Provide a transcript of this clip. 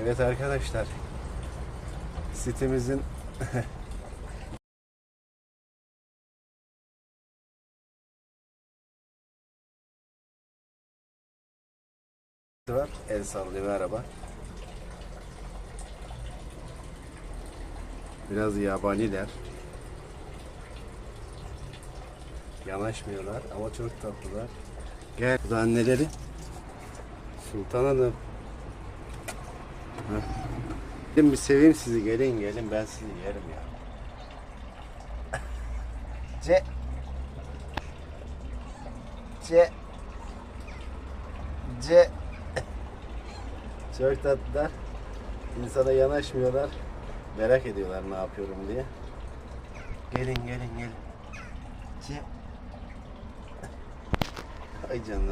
Evet arkadaşlar. Sitemizin var. El sallıyor merhaba. Biraz yabaniler. Yanaşmıyorlar ama çok tatlılar. Gel. Bu da anneleri. Sultan Hanım. Gelin bir seveyim sizi. Gelin gelin ben sizi yerim ya. Ce. Ce. Ce. Çok tatlılar. İnsana yanaşmıyorlar. Merak ediyorlar ne yapıyorum diye. Gelin gelin gelin. Ce. Ay canına.